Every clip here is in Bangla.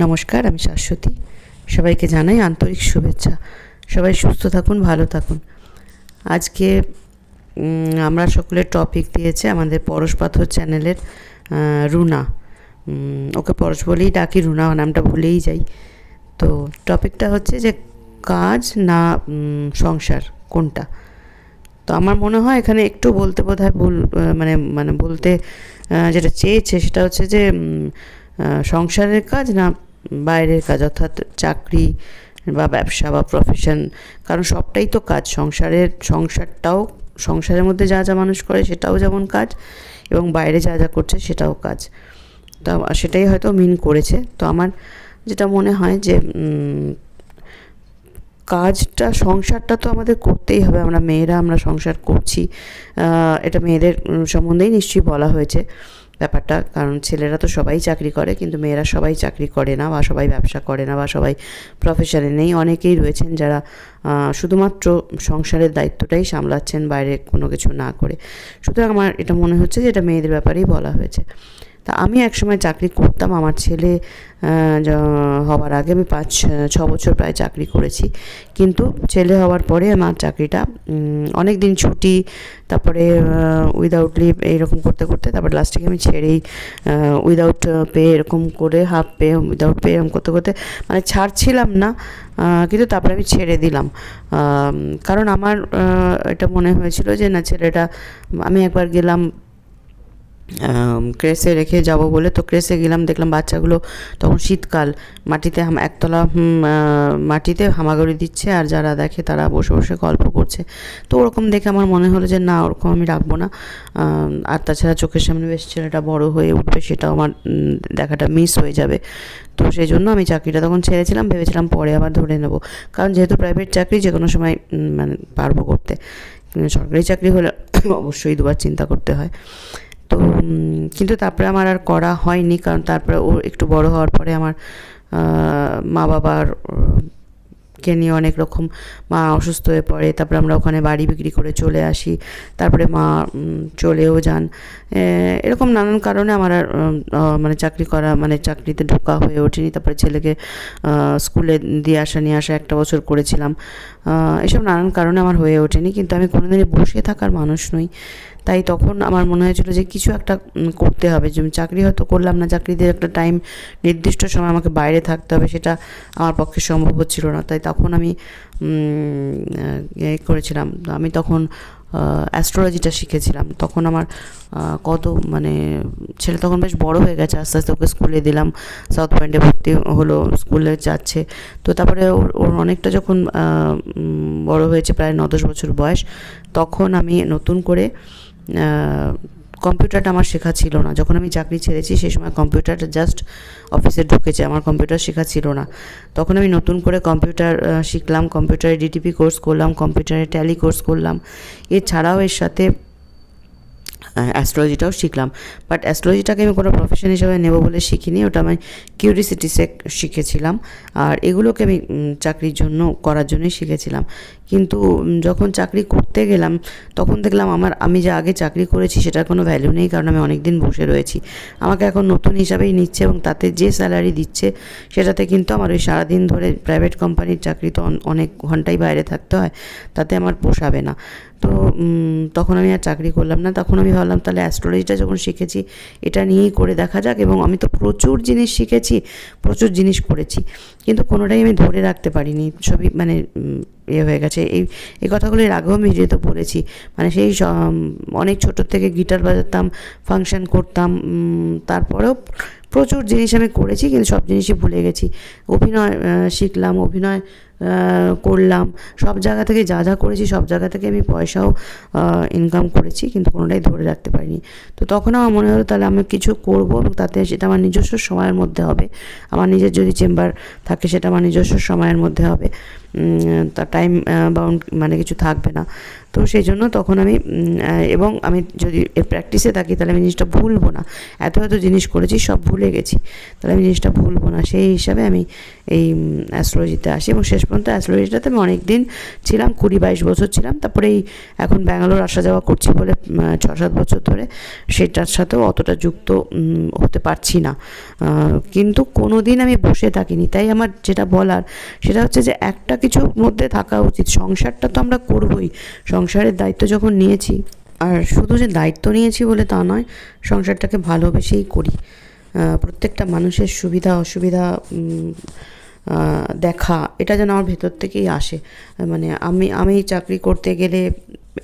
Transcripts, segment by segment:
নমস্কার, আমি শাশ্বতী। সবাইকে জানাই আন্তরিক শুভেচ্ছা। সবাই সুস্থ থাকুন, ভালো থাকুন। আজকে আমরা সকলের টপিক দিয়েছে আমাদের পরশ পাথর চ্যানেলের রুনা। ওকে পরশ বলেই ডাকি, রুনা নামটা ভুলেই যাই। তো টপিকটা হচ্ছে যে কাজ না সংসার, কোনটা? তো আমার মনে হয় এখানে একটু বলতে বোধ হয় ভুল মানে মানে বলতে যেটা চেয়েছে সেটা হচ্ছে যে সংসারের কাজ না বাইরের কাজ? অর্থাৎ চাকরি বা ব্যবসা বা প্রফেশন কারণ সবটাই তো কাজ। সংসারের, সংসারটাও, সংসারের মধ্যে যা যা মানুষ করে সেটাও যেমন কাজ এবং বাইরে যা যা করছে সেটাও কাজ। তো সেটাই হয়তো মিন করেছে। তো আমার যেটা মনে হয় যে কাজটা, সংসারটা তো আমাদের করতেই হবে। আমরা মেয়েরা আমরা সংসার করছি। এটা মেয়েদের সম্বন্ধেই নিশ্চয়ই বলা হয়েছে। ব্যাপারটা, কারণ ছেলেরা তো সবাই চাকরি করে, কিন্তু মেয়েরা সবাই চাকরি করে না বা সবাই ব্যবসা করে না বা সবাই প্রফেশনে নেই। অনেকেই রয়েছেন যারা শুধুমাত্র সংসারের দায়িত্বটাই সামলাচ্ছেন বাইরে কোনো কিছু না করে। সুতরাং আমার এটা মনে হচ্ছে যে এটা মেয়েদের ব্যাপারেই বলা হয়েছে। তা আমি একসময় চাকরি করতাম, আমার ছেলে হওয়ার আগে আমি পাঁচ, ছ বছর প্রায় চাকরি করেছি। কিন্তু ছেলে হওয়ার পরে আমার চাকরিটা অনেক দিন ছুটি, তারপরে উইদাউট লিভ এইরকম করতে করতে, তারপরে লাস্টে আমি ছেড়েই উইদাউট পে এরকম করে হাফ পে উইদাউট পে এরকম করতে করতে মানে ছাড়ছিলাম না কিন্তু তারপরে আমি ছেড়ে দিলাম। কারণ আমার এটা মনে হয়েছিল যে না, ছেলেটা, আমি একবার গেলাম ক্রেসে রেখে যাব বলে তো ক্রেসে গেলাম, দেখলাম বাচ্চাগুলো তখন শীতকাল। মাটিতে একতলা মাটিতে হামাগুড়ি দিচ্ছে আর যারা দেখে তারা বসে বসে গল্প করছে। তো ওরকম দেখে আমার মনে হলো যে না, ওরকম আমি রাখব না। আর তাছাড়া চোখের সামনে বেশ ছেলেটা বড় হয়ে উঠবে, সেটাও আমার দেখাটা মিস হয়ে যাবে। তো সেই জন্য আমি চাকরিটা তখন ছেড়েছিলাম, ভেবেছিলাম পরে আবার ধরে নেব। কারণ যেহেতু প্রাইভেট চাকরি, যে কোনো সময় মানে পারব করতে। সরকারি চাকরি হলে অবশ্যই দুবার চিন্তা করতে হয়। তো কিন্তু তারপরে আমার আর করা হয়নি কারণ তারপরে ও একটু বড় হওয়ার পরে আমার মা বাবার কে নিয়ে অনেক রকম মা অসুস্থ হয়ে পড়ে। তারপরে আমরা ওখানে বাড়ি বিক্রি করে চলে আসি। তারপরে মা চলেও যান। এরকম নানান কারণে আমার আর মানে চাকরি করা মানে চাকরিতে ঢোকা হয়ে ওঠেনি। তারপরে ছেলেকে স্কুলে দিয়ে আসা, নিয়ে আসা একটা বছর করেছিলাম। এসব নানান কারণে আমার হয়ে ওঠেনি, কিন্তু আমি কোনোদিনই বসে থাকার মানুষ নই। তাই তখন আমার মনে হয়েছিল যে কিছু একটা করতে হবে। যে চাকরি হয়তো করলাম না, চাকরিতে একটা টাইম নির্দিষ্ট সময় আমাকে বাইরে থাকতে হবে, সেটা আমার পক্ষে সম্ভব হচ্ছিল না। তাই তখন আমি করেছিলাম। আমি তখন অ্যাস্ট্রোলজিটা শিখেছিলাম। তখন আমার কত মানে ছেলে তখন বেশ বড় হয়ে গেছে, আস্তে আস্তে ওকে স্কুলে দিলাম। সাউথ পয়েন্টে ভর্তি হলো স্কুলে যাচ্ছে। তো তারপরে ওর ওর অনেকটা যখন বড় হয়েছে, প্রায় ন দশ বছর বয়স, তখন আমি নতুন করে কম্পিউটারটা আমার শেখা ছিল না। যখন আমি চাকরি ছেড়েছি, সেই সময় কম্পিউটারটা জাস্ট অফিসে ঢুকেছে। আমার কম্পিউটার শেখা ছিল না। তখন আমি নতুন করে কম্পিউটার শিখলাম, কম্পিউটারে ডিটিপি কোর্স করলাম, কম্পিউটারে ট্যালি কোর্স করলাম। এছাড়াও এর সাথে অ্যাস্ট্রোলজিটাও শিখলাম। বাট অ্যাস্ট্রোলজিটাকে আমি কোনো প্রফেশন হিসেবে নেব বলে শিখিনি, ওটা আমি কিউরিসিটি সেক শিখেছিলাম। আর এগুলোকে আমি চাকরির জন্য, করার জন্যই শিখেছিলাম। কিন্তু যখন চাকরি করতে গেলাম, তখন দেখলাম আমার, আমি যে আগে চাকরি করেছি, সেটার কোনো ভ্যালু নেই, কারণ আমি অনেক দিন বসে রয়েছি। আমাকে এখন নতুন হিসাবেই নিচ্ছে এবং তাতে যে স্যালারি দিচ্ছে, সেটাতে কিন্তু আমার ওই সারাদিন ধরে প্রাইভেট কোম্পানির চাকরি তো অনেক ঘন্টাই বাইরে থাকতে হয়, তাতে আমার পোষাবে না। তো তখন আমি আর চাকরি করলাম না। তখন আমি ভাবলাম, তাহলে অ্যাস্ট্রোলজিটা যখন শিখেছি, এটা নিয়েই করে দেখা যাক। এবং আমি তো প্রচুর জিনিস শিখেছি, প্রচুর জিনিস করেছি। কিন্তু কোনোটাই আমি ধরে রাখতে পারিনি। সবই মানে ইয়ে হয়ে গেছে। এই এই কথাগুলো এর আগেও আমি ভিডিওতে বলেছি মানে সেই অনেক ছোটোর থেকে গিটার বাজাতাম ফাংশন করতাম তারপরেও প্রচুর জিনিস আমি করেছি, কিন্তু সব জিনিসই ভুলে গেছি। অভিনয় শিখলাম, অভিনয় করলাম। সব জায়গা থেকে যা যা করেছি, সব জায়গা থেকে আমি পয়সাও ইনকাম করেছি, কিন্তু কোনোটাই ধরে রাখতে পারিনি। তো তখন আমার মনে হলো, তাহলে আমি কিছু করব এবং তাতে সেটা আমার নিজস্ব সময়ের মধ্যে হবে। আমার নিজের যদি চেম্বার থাকে, সেটা আমার নিজস্ব সময়ের মধ্যে হবে। তার টাইম বাউন্ড মানে কিছু থাকবে না। তো সেই জন্য তখন আমি এবং আমি যদি এর প্র্যাকটিসে থাকি তাহলে আমি জিনিসটা ভুলবো না। এত এত জিনিস করেছি, সব ভুলে গেছি। তাহলে আমি জিনিসটা ভুলবো না। সেই হিসাবে আমি এই অ্যাস্ট্রোলজিতে আসি এবং শেষ পর্যন্ত অ্যাস্ট্রোলজিটাতে আমি অনেক দিন ছিলাম, কুড়ি বাইশ বছর ছিলাম। তারপরে এই এখন ব্যাঙ্গালোর আসা যাওয়া করছি বলে ছ সাত বছর ধরে সেটার সাথেও অতটা যুক্ত হতে পারছি না। কিন্তু কোনো দিন আমি বসে থাকিনি। তাই আমার যেটা বলার সেটা হচ্ছে যে একটা কিছুর মধ্যে থাকা উচিত। সংসারটা তো আমরা করবই। সংসারের দায়িত্ব যখন নিয়েছি, আর শুধু যে দায়িত্ব নিয়েছি বলে তা নয়, সংসারটাকে ভালোবেসেই করি। প্রত্যেকটা মানুষের সুবিধা অসুবিধা দেখা, এটা যেন আমার ভেতর থেকেই আসে। মানে আমি আমি চাকরি করতে গেলে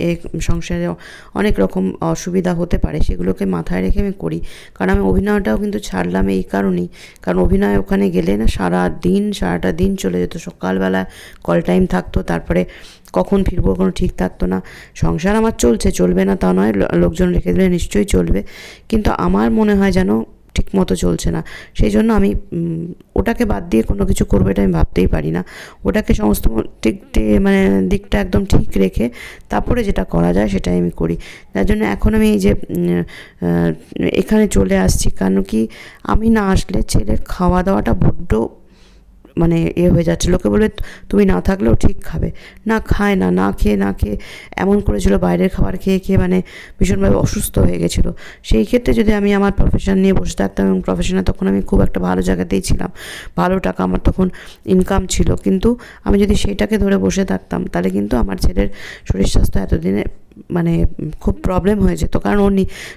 এ সংসারে অনেক রকম অসুবিধা হতে পারে, সেগুলোকে মাথায় রেখে আমি করি। কারণ আমি অভিনয়টাও কিন্তু ছাড়লাম এই কারণেই। কারণ অভিনয় ওখানে গেলে না সারা দিন, সারাটা দিন চলে যেত। সকালবেলা কল টাইম থাকতো, তারপরে কখন ফিরবো কোনো ঠিক থাকতো না। সংসার আমার চলছে, চলবে না তা নয় লোকজন রেখে দিলে নিশ্চয়ই চলবে। কিন্তু আমার মনে হয় যেন ঠিক মতো চলছে না। সেই জন্য আমি ওটাকে বাদ দিয়ে কোনো কিছু করবে এটা আমি ভাবতেই পারি না। ওটাকে সমস্ত টে- মানে দিকটা একদম ঠিক রেখে তারপরে যেটা করা যায় সেটাই আমি করি। তার জন্য এখন আমি এই যে এখানে চলে আসছি। কারণ কি, আমি না আসলে ছেলের খাওয়া দাওয়াটা বড্ড মানে এ হয়ে যাচ্ছে। লোকে বলবে, তুমি না থাকলেও ঠিক খাবে। না খায় না না খেয়ে না খেয়ে, এমন করেছিল বাইরের খাবার খেয়ে খেয়ে মানে ভীষণভাবে অসুস্থ হয়ে গেছিল। সেই ক্ষেত্রে যদি আমি আমার প্রফেশন নিয়ে বসে থাকতাম এবং প্রফেশনে তখন আমি খুব একটা ভালো জায়গাতেই ছিলাম। ভালো টাকা আমার তখন ইনকাম ছিল। কিন্তু আমি যদি সেটাকে ধরে বসে থাকতাম, তাহলে কিন্তু আমার ছেলের শরীর স্বাস্থ্য এতদিনে মানে খুব প্রবলেম হয়ে যেত। কারণ ও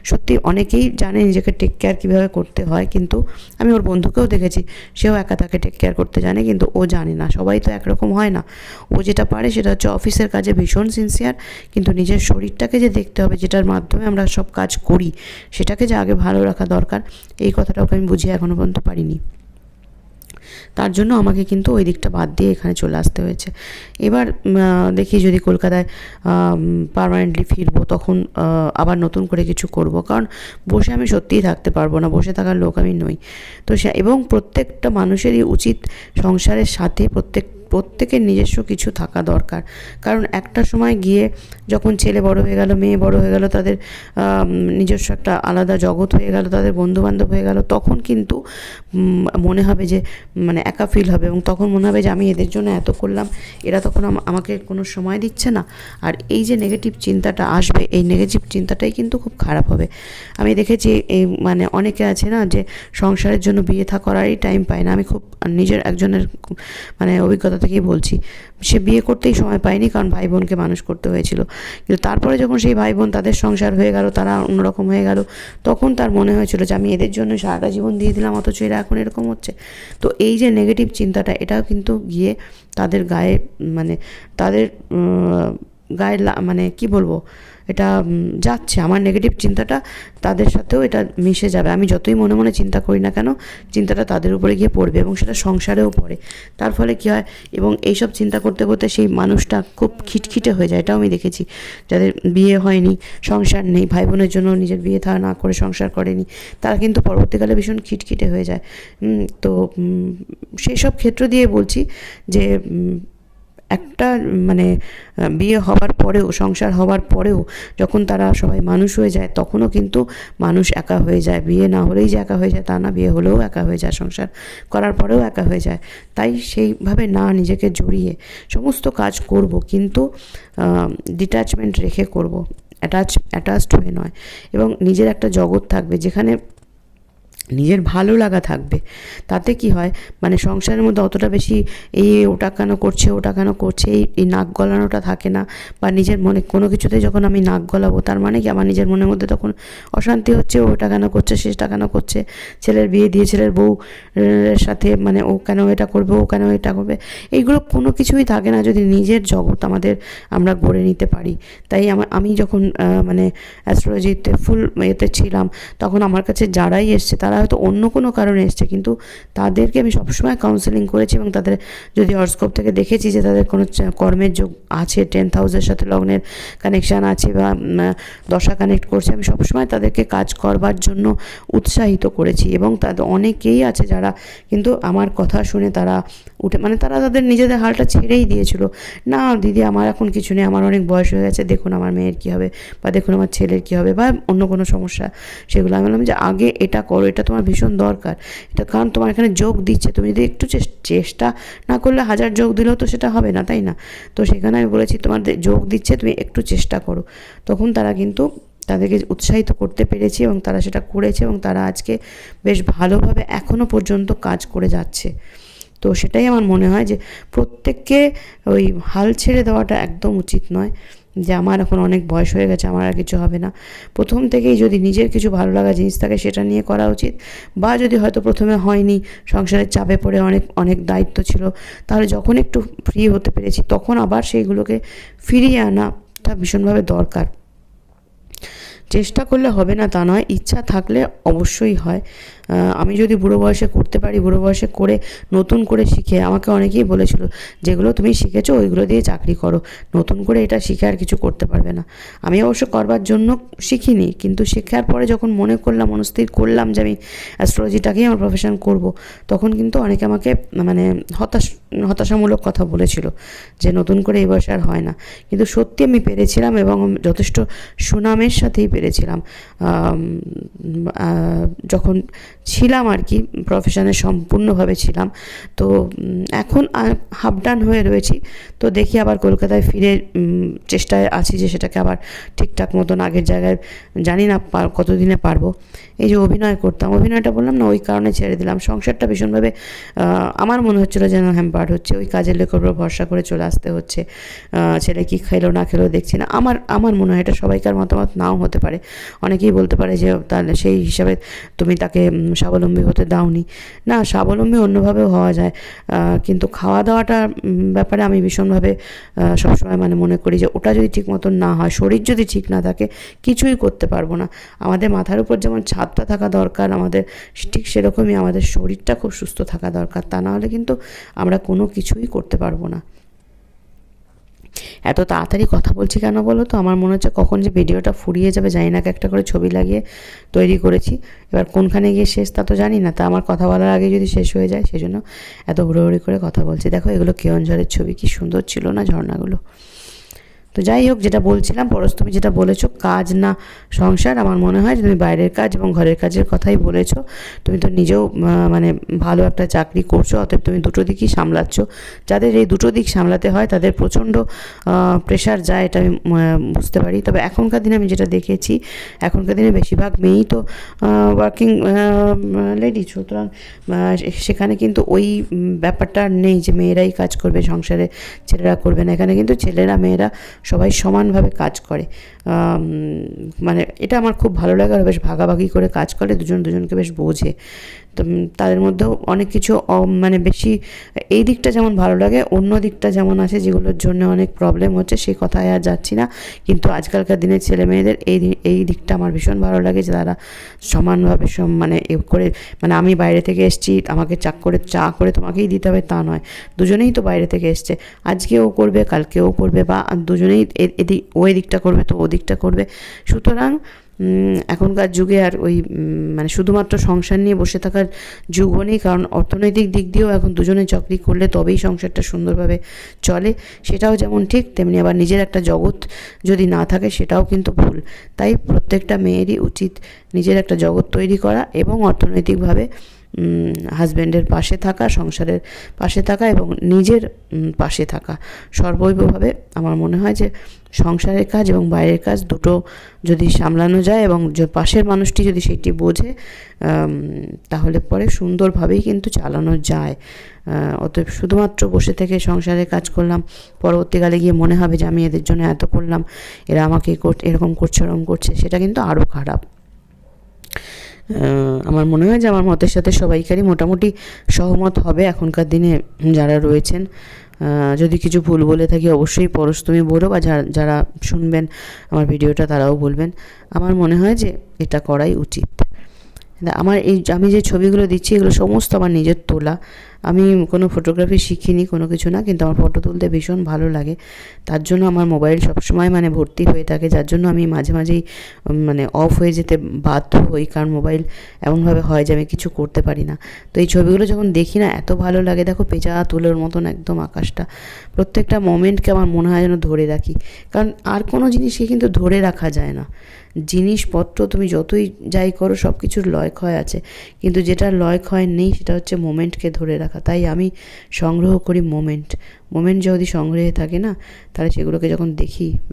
সত্যি অনেকেই জানে নিজেকে টেক কেয়ার কীভাবে করতে হয়, কিন্তু আমি ওর বন্ধুকেও দেখেছি, সেও একা তাকে টেক কেয়ার করতে জানে, কিন্তু ও জানে না। সবাই তো একরকম হয় না। ও যেটা পারে সেটা হচ্ছে অফিসের কাজে ভীষণ সিনসিয়ার কিন্তু নিজের শরীরটাকে যে দেখতে হবে, যেটার মাধ্যমে আমরা সব কাজ করি, সেটাকে যে আগে ভালো রাখা দরকার, এই কথাটা ওকে আমি বুঝিয়ে এখনও পর্যন্ত পারিনি। তার জন্য আমাকে কিন্তু ওই দিকটা বাদ দিয়ে এখানে চলে আসতে হয়েছে। এবার দেখি যদি কলকাতায় পারমানেন্টলি ফিরবো, তখন আবার নতুন করে কিছু করব। কারণ বসে আমি সত্যিই থাকতে পারব না, বসে থাকার লোক আমি নই। তো সে, এবং প্রত্যেকটা মানুষেরই উচিত সংসারের সাথে প্রত্যেক প্রত্যেকের নিজস্ব কিছু থাকা দরকার। কারণ একটা সময় গিয়ে যখন ছেলে বড় হয়ে গেল, মেয়ে বড় হয়ে গেল, তাদের নিজস্ব একটা আলাদা জগৎ হয়ে গেল, তাদের বন্ধুবান্ধব হয়ে গেল, তখন কিন্তু মনে হবে যে মানে একা ফিল হবে এবং তখন মনে হবে যে আমি এদের জন্য এত করলাম, এরা তখন আম- আমাকে কোনো সময় দিচ্ছে না। আর এই যে নেগেটিভ চিন্তাটা আসবে, এই নেগেটিভ চিন্তাটাই কিন্তু খুব খারাপ হবে। আমি দেখেছি এই মানে অনেকে আছে না যে সংসারের জন্য বিয়ে থা, করারই টাইম পায় না। আমি খুব নিজের একজনের মানে অভিজ্ঞতা থেকেই বলছি। সে বিয়ে করতেই সময় পায়নি কারণ ভাই বোনকে মানুষ করতে হয়েছিল। কিন্তু তারপরে যখন সেই ভাই বোন তাদের সংসার হয়ে গেল, তারা অন্যরকম হয়ে গেল, তখন তার মনে হয়েছিল যে আমি এদের জন্য সারাটা জীবন দিয়ে দিলাম, অথচ এরা এখন এরকম হচ্ছে। তো এই যে নেগেটিভ চিন্তাটা, এটাও কিন্তু গিয়ে তাদের গায়ে মানে তাদের গায়ে মানে কি বলব? এটা যাচ্ছে। আমার নেগেটিভ চিন্তাটা তাদের সাথেও এটা মিশে যাবে। আমি যতই মনে মনে চিন্তা করি না কেন, চিন্তাটা তাদের উপরে গিয়ে পড়বে এবং সেটা সংসারেও পড়ে। তার ফলে কী হয়, এবং এইসব চিন্তা করতে করতে সেই মানুষটা খুব খিটখিটে হয়ে যায়। এটাও আমি দেখেছি। যাদের বিয়ে হয়নি, সংসার নেই ভাই বোনের জন্য নিজের বিয়ে থা, না করে সংসার করেনি, তারা কিন্তু পরবর্তীকালে ভীষণ খিটখিটে হয়ে যায়। তো সেই সব ক্ষেত্র দিয়ে বলছি যে একটা মানে বিয়ে হবার পরেও, সংসার হবার পরেও যখন তারা সবাই মানুষ হয়ে যায়, তখনও কিন্তু মানুষ একা হয়ে যায়। বিয়ে না হলেই যে একা হয়ে যায়, তা না, বিয়ে হলেও একা হয়ে যায়। সংসার করার পরেও একা হয়ে যায়। তাই সেইভাবে না নিজেকে জড়িয়ে সমস্ত কাজ করব, কিন্তু ডিট্যাচমেন্ট রেখে করব। অ্যাটাচ অ্যাটাচড হয়ে নয়। এবং নিজের একটা জগৎ থাকবে, যেখানে নিজের ভালো লাগা থাকবে। তাতে কি হয়? মানে সংসারের মধ্যে অতটা বেশি এই ওটা কেন করছে, ওটা কেন করছে, এই এই নাক গলানোটা থাকে না বা নিজের মনে কোনো কিছুতে যখন আমি নাক গলাবো, তার মানে কি আমার নিজের মনের মধ্যে তখন অশান্তি হচ্ছে ওটা কেন করছে সেটা কেন করছে, ছেলের বিয়ে দিয়ে ছেলের বউ সাথে মানে ও কেন এটা করবে, ও কেন এটা করবে, এইগুলো কোনো কিছুই থাকে না যদি নিজের জগৎ আমাদের আমরা গড়ে নিতে পারি। তাই আমার, আমি যখন মানে অ্যাস্ট্রোলজিতে ফুল এতে ছিলাম, তখন আমার কাছে যারাই এসছে, তারা হয়তো অন্য কোনো কারণে এসছে। কিন্তু তাদেরকে আমি সবসময় কাউন্সেলিং করেছি এবং তাদের যদি হরস্কোপ থেকে দেখেছি যে তাদের কোনো কর্মের যোগ আছে টেন হাউসের সাথে লগ্নের কানেকশান আছে বা দশা কানেক্ট করছে, আমি সবসময় তাদেরকে কাজ করবার জন্য উৎসাহিত করেছি এবং তাদের অনেকেই আছে যারা কিন্তু আমার কথা শুনে তারা উঠে মানে তারা তাদের নিজেদের হালটা ছেড়েই দিয়েছিল। না, দিদি, আমার এখন কিছু নেই, আমার অনেক বয়স হয়ে গেছে, দেখুন আমার মেয়ের কী হবে বা দেখুন আমার ছেলের কী হবে বা অন্য কোনো সমস্যা। সেগুলো আমি বললাম যে, আগে এটা করো, এটা তোমার ভীষণ দরকার। এটা কারণ তোমার এখানে যোগ দিচ্ছে, তুমি যদি একটু চেষ্টা না করলে হাজার যোগ দিলেও তো সেটা হবে না, তাই না? তো সেখানে আমি বলেছি তোমার যোগ দিচ্ছে, তুমি একটু চেষ্টা করো। তখন তারা কিন্তু তাদেরকে উৎসাহিত করতে পেরেছি এবং তারা সেটা করেছে এবং তারা আজকে বেশ ভালোভাবে এখনও পর্যন্ত কাজ করে যাচ্ছে। তো সেটাই আমার মনে হয় যে প্রত্যেককে ওই হাল ছেড়ে দেওয়াটা একদম উচিত নয় যে আমার এখন অনেক বয়স হয়ে গেছে, আমার আর কিছু হবে না। প্রথম থেকেই যদি নিজের কিছু ভালো লাগা জিনিস থাকে সেটা নিয়ে করা উচিত বা যদি হয়তো প্রথমে হয়নি, সংসারের চাপে পড়ে অনেক অনেক দায়িত্ব ছিল, তাহলে যখন একটু ফ্রি হতে পেরেছি তখন আবার সেইগুলোকে ফিরিয়ে আনাটা ভীষণভাবে দরকার। চেষ্টা করলে হবে না তা নয়, ইচ্ছা থাকলে অবশ্যই হয়। আমি যদি বুড়ো বয়সে করতে পারি, বুড়ো বয়সে করে নতুন করে শিখে, আমাকে অনেকেই বলেছিল, যেগুলো তুমি শিখেছো, ওইগুলো দিয়ে চাকরি করো। নতুন করে এটা শিখে আর কিছু করতে পারবে না। আমি অবশ্য করবার জন্য শিখিনি, কিন্তু শেখার পরে যখন মনে করলাম, মনস্থির করলাম যে আমি অ্যাস্ট্রোলজিটাকেই আমার প্রফেশন করব, তখন কিন্তু অনেকে আমাকে মানে হতাশ, হতাশামূলক কথা বলেছিল যে নতুন করে এই বয়সে আর হয় না। কিন্তু সত্যি আমি পেরেছিলাম এবং যথেষ্ট সুনামের সাথেই পেরেছিলাম। যখন ছিলাম আর কি প্রফেশনে সম্পূর্ণভাবে ছিলাম। তো এখন হাফ ডান হয়ে রয়েছি। তো দেখি আবার কলকাতায় ফিরে চেষ্টায় আছি যে সেটাকে আবার ঠিকঠাক মতন আগের জায়গায়, জানি না কতদিনে পারব। এই যে অভিনয় করতাম, অভিনয়টা বললাম না, ওই কারণে ছেড়ে দিলাম। সংসারটা ভীষণভাবে আমার মনে হচ্ছিল যেন হ্যাম্পার্ড হচ্ছে। ওই কাজের লেখের ভরসা করে চলে আসতে হচ্ছে। ছেলে কি খেলো না খেলো দেখছি না। আমার আমার মনে হয় এটা সবাইকার মতামত, নাও হতে পারে। অনেকেই বলতে পারে যে তাহলে সেই হিসাবে তুমি তাকে স্বাবলম্বী হতে দাওনি। না স্বাবলম্বী অন্যভাবেও হওয়া যায়। কিন্তু খাওয়া দাওয়াটা উম, ব্যাপারে আমি ভীষণভাবে সবসময় মানে মনে করি যে ওটা যদি ঠিক মতন না হয় শরীর যদি ঠিক না থাকে কিছুই করতে পারব না। আমাদের মাথার উপর যেমন ছাদটা থাকা দরকার আমাদের ঠিক সেরকমই আমাদের শরীরটা খুব সুস্থ থাকা দরকার। তা না হলে কিন্তু আমরা কোনো কিছুই করতে পারব না। এত তাড়াতাড়ি কথা বলছি কেন বলো তো? আমার মনে হচ্ছে কখন যে ভিডিওটা ফুরিয়ে যাবে, জানি না, একটা করে ছবি লাগিয়ে তৈরি করেছি। এবার কোনখানে গিয়ে শেষ তা তো জানি না, তা আমার কথা বলার আগে যদি শেষ হয়ে যায়, সেজন্য এত হুড়োহুড়ি করে কথা বলছি। দেখো, এগুলো কেওনঝড়ের ছবি, কি সুন্দর ছিল না ঝর্ণাগুলো। তো যাই হোক, যেটা বলছিলাম, পরশ তুমি যেটা বলেছ, কাজ না সংসার, আমার মনে হয় যে তুমি বাইরের কাজ এবং ঘরের কাজের কথাই বলেছ। তুমি তো নিজেও মানে ভালো একটা চাকরি করছ, অতএব তুমি দুটো দিকই সামলাচ্ছ। যাদের এই দুটো দিক সামলাতে হয়, তাদের প্রচণ্ড প্রেশার যায়, এটা আমি বুঝতে পারি। তবে এখনকার দিনে আমি যেটা দেখেছি, এখনকার দিনে বেশিরভাগ মেয়েই তো ওয়ার্কিং লেডি সুতরাং সেখানে কিন্তু ওই ব্যাপারটা নেই যে মেয়েরাই কাজ করবে, সংসারে ছেলেরা করবে না। এখানে কিন্তু ছেলেরা, মেয়েরা সবাই সমানভাবে কাজ করে। মানে এটা আমার খুব ভালো লাগে আর বেশ ভাগাভাগি করে কাজ করে, দুজন দুজনকে বেশ বোঝে। তো তাদের মধ্যেও অনেক কিছু মানে বেশি, এই দিকটা যেমন ভালো লাগে, অন্য দিকটা যেমন আছে যেগুলোর জন্য অনেক প্রবলেম হচ্ছে সেই কথায় আর যাচ্ছি না। কিন্তু আজকালকার দিনের ছেলে মেয়েদের এই এই দিকটা আমার ভীষণ ভালো লাগে যে তারা সমানভাবে সম- মানে এ করে মানে আমি বাইরে থেকে এসেছি, আমাকে চাক করে, চা করে তোমাকেই দিতে হবে, তা নয়। দুজনেই তো বাইরে থেকে এসছে। আজকে ও করবে কালকে ও করবে, বা দুজনেই এদিক ও এদিকটা করবে, তো ও দিকটা করবে। সুতরাং এখনকার যুগে আর ওই মানে শুধুমাত্র সংসার নিয়ে বসে থাকার যুগও নেই, কারণ অর্থনৈতিক দিক দিয়েও এখন দুজনে চাকরি করলে তবেই সংসারটা সুন্দরভাবে চলে। সেটাও যেমন ঠিক, তেমনি আবার নিজের একটা জগৎ যদি না থাকে সেটাও কিন্তু ভুল। তাই প্রত্যেকটা মেয়েরই উচিত নিজের একটা জগৎ তৈরি করা এবং অর্থনৈতিকভাবে হাজব্যান্ডের পাশে থাকা, সংসারের পাশে থাকা এবং নিজের পাশে থাকা। সর্বৈবভাবে আমার মনে হয় যে সংসারের কাজ এবং বাইরের কাজ দুটো যদি সামলানো যায় এবং যে পাশের মানুষটি যদি সেটি বোঝে তাহলে পরে সুন্দরভাবেই কিন্তু চালানো যায়। অতএব শুধুমাত্র বসে থেকে সংসারে কাজ করলাম, পরবর্তীকালে গিয়ে মনে হবে যে আমি এদের জন্য এত করলাম, এরা আমাকে এরকম করছে এরকম করছে, সেটা কিন্তু আরও খারাপ। আমার মনে হয় যে আমার মতের সাথে সবাইকারই মোটামুটি সহমত হবে এখনকার দিনে যারা রয়েছেন। যদি কিছু ভুল বলে থাকি অবশ্যই পরশ তুমি বলো বা যারা শুনবেন আমার ভিডিওটা তারাও বলবেন। আমার মনে হয় যে এটা করাই উচিত। আমার এই আমি যে ছবিগুলো দিচ্ছি, এগুলো সমস্ত আমার নিজের তোলা। আমি কোনো ফটোগ্রাফি শিখিনি, কোনো কিছু না, কিন্তু আমার ফটো তুলতে ভীষণ ভালো লাগে। তার জন্য আমার মোবাইল সবসময় মানে ভর্তি হয়ে থাকে, যার জন্য আমি মাঝে মাঝেই মানে অফ হয়ে যেতে বাধ্য হই, কারণ মোবাইল এমনভাবে হয় যে আমি কিছু করতে পারি না। তো এই ছবিগুলো যখন দেখি না, এত ভালো লাগে, দেখো পেঁচা তুলোর মতন একদম আকাশটা। প্রত্যেকটা মোমেন্টকে আমার মনে হয় যেন ধরে রাখি। কারণ আর কোনো জিনিসকে কিন্তু ধরে রাখা যায় না। জিনিসপত্র তুমি যতই যাই করো সব কিছুর লয় ক্ষয় আছে। কিন্তু যেটা লয় ক্ষয় নেই, সেটা হচ্ছে মোমেন্টকে ধরে রাখা। তাই আমি সংগ্রহ করি মোমেন্ট। মোমেন্ট যদি সংগ্রহে থাকে না, তাহলে সেগুলোকে যখন দেখি